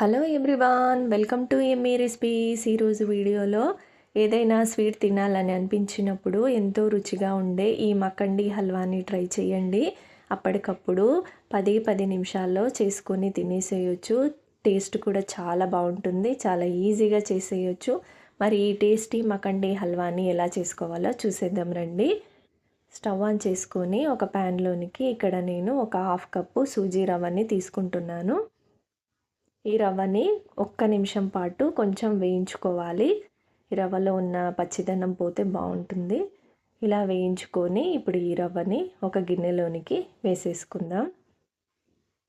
Hello everyone welcome to Emmy recipes. ఈరోజు వీడియోలో ఏదైనా స్వీట్ తినాలని అనిపించినప్పుడు ఎంతో రుచిగా ఉండే ఈ మకండి హల్వాని ట్రై చేయండి. అప్పటికప్పుడు పది పది నిమిషాల్లో చేసుకొని తినేసేయచ్చు. టేస్ట్ కూడా చాలా బాగుంటుంది చాలా ఈజీగా చేసేయచ్చు. మరి ఈ టేస్టీ మకండి హల్వాని ఎలా చేసుకోవాలో చూసేద్దాం రండి. స్టవ్ ఆన్ చేసుకొని ఒక ప్యాన్లోనికి ఇక్కడ నేను ఒక హాఫ్ కప్పు సూజీ రవ్వని తీసుకుంటున్నాను. ఈ రవ్వని ఒక్క నిమిషం పాటు కొంచెం వేయించుకోవాలి. ఈ రవ్వలో ఉన్న పచ్చిదనం పోతే బాగుంటుంది. ఇలా వేయించుకొని ఇప్పుడు ఈ రవ్వని ఒక గిన్నెలోనికి వేసేసుకుందాం.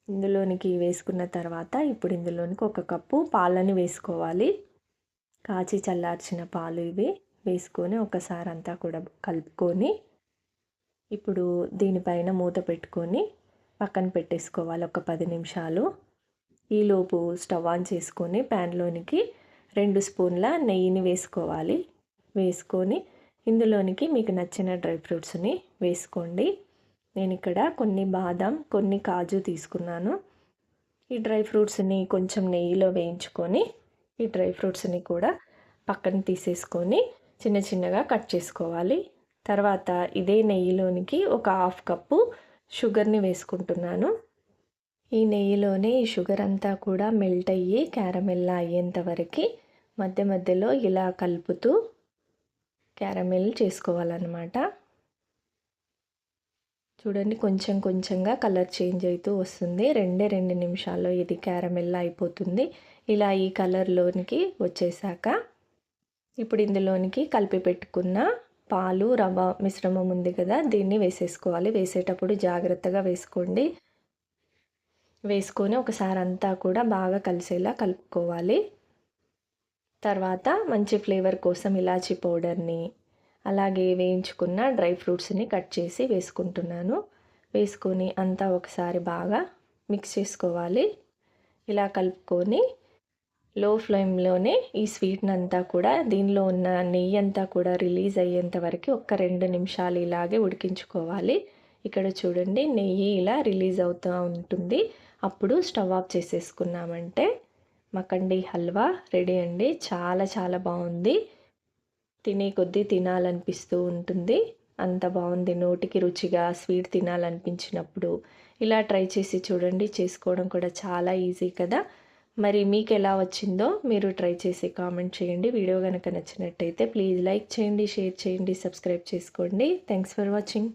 ఇందులోనికి వేసుకున్న తర్వాత ఇప్పుడు ఇందులోనికి ఒక కప్పు పాలని వేసుకోవాలి. కాచి చల్లార్చిన పాలు ఇవి వేసుకొని ఒకసారి అంతా కూడా కలుపుకొని ఇప్పుడు దీనిపైన మూత పెట్టుకొని పక్కన పెట్టేసుకోవాలి ఒక పది నిమిషాలు. ఈలోపు స్టవ్ ఆన్ చేసుకొని ప్యాన్లోనికి రెండు స్పూన్ల నెయ్యిని వేసుకోవాలి. వేసుకొని ఇందులోనికి మీకు నచ్చిన డ్రై ఫ్రూట్స్ని వేసుకోండి. నేను ఇక్కడ కొన్ని బాదం కొన్ని కాజు తీసుకున్నాను. ఈ డ్రై ఫ్రూట్స్ని కొంచెం నెయ్యిలో వేయించుకొని ఈ డ్రై ఫ్రూట్స్ని కూడా పక్కన తీసేసుకొని చిన్న చిన్నగా కట్ చేసుకోవాలి. తర్వాత ఇదే నెయ్యిలోనికి ఒక హాఫ్ కప్పు షుగర్ని వేసుకుంటున్నాను. ఈ నెయ్యిలోనే ఈ షుగర్ అంతా కూడా మెల్ట్ అయ్యి క్యారమెల్ అయ్యేంత వరకు మధ్య మధ్యలో ఇలా కలుపుతూ క్యారమెల్ చేసుకోవాలన్నమాట. చూడండి కొంచెం కొంచెంగా కలర్ చేంజ్ అవుతూ వస్తుంది. రెండే రెండు నిమిషాల్లో ఇది క్యారమెల్ అయిపోతుంది. ఇలా ఈ కలర్లోనికి వచ్చేసాక ఇప్పుడు ఇందులోనికి కలిపి పెట్టుకున్న పాలు రవ్వ మిశ్రమం ఉంది కదా దీన్ని వేసేసుకోవాలి. వేసేటప్పుడు జాగ్రత్తగా వేసుకోండి. వేసుకొని ఒకసారి అంతా కూడా బాగా కలిసేలా కలుపుకోవాలి. తర్వాత మంచి ఫ్లేవర్ కోసం ఇలాచీ పౌడర్ని అలాగే వేయించుకున్న డ్రై ఫ్రూట్స్ని కట్ చేసి వేసుకుంటున్నాను. వేసుకొని అంతా ఒకసారి బాగా మిక్స్ చేసుకోవాలి. ఇలా కలుపుకొని లో ఫ్లేమ్లోనే ఈ స్వీట్ని అంతా కూడా దీనిలో ఉన్న నెయ్యి అంతా కూడా రిలీజ్ అయ్యేంత వరకు ఒక రెండు నిమిషాలు ఇలాగే ఉడికించుకోవాలి. ఇక్కడ చూడండి నెయ్యి ఇలా రిలీజ్ అవుతూ ఉంటుంది. అప్పుడు స్టవ్ ఆఫ్ చేసేసుకున్నామంటే మకండి హల్వా రెడీ అండి. చాలా చాలా బాగుంది. తినే కొద్దీ తినాలనిపిస్తూ ఉంటుంది. అంత బాగుంది. నోటికి రుచిగా స్వీట్ తినాలనిపించినప్పుడు. ఇలా ట్రై చేసి చూడండి. చేసుకోవడం కూడా చాలా ఈజీ కదా. మరి మీకు ఎలా వచ్చిందో మీరు ట్రై చేసి కామెంట్ చేయండి. వీడియో కనుక నచ్చినట్టయితే ప్లీజ్ లైక్ చేయండి షేర్ చేయండి సబ్స్క్రైబ్ చేసుకోండి. Thanks for watching.